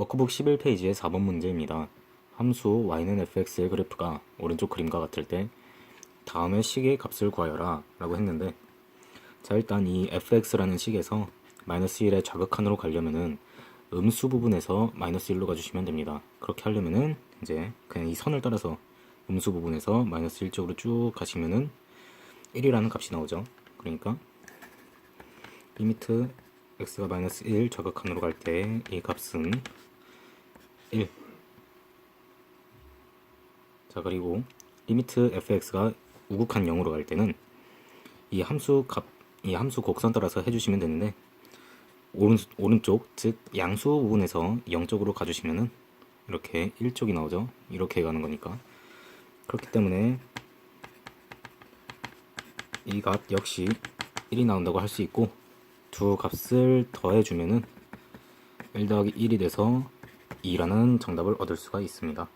워크북 11페이지의 4번 문제입니다. 함수 y는 fx의 그래프가 오른쪽 그림과 같을 때 다음의 식의 값을 구하여라 라고 했는데 자 일단 이 fx라는 식에서 마이너스 1의 좌극한으로 가려면은 음수 부분에서 마이너스 1로 가주시면 됩니다. 그렇게 하려면은 이제 그냥 이 선을 따라서 음수 부분에서 마이너스 1 쪽으로 쭉 가시면은 1이라는 값이 나오죠. 그러니까 리미트 x가 마이너스 1 좌극한으로 갈 때 이 값은 1. 자 그리고 리미트 fx가 우극한 0으로 갈 때는 이 함수 값, 이 함수 곡선 따라서 해주시면 되는데 오른, 오른쪽 즉 양수 부분에서 0쪽으로 가주시면은 이렇게 1쪽이 나오죠. 이렇게 가는 거니까 그렇기 때문에 이 값 역시 1이 나온다고 할 수 있고 두 값을 더해주면은 1 더하기 1이 돼서 2라는 정답을 얻을 수가 있습니다.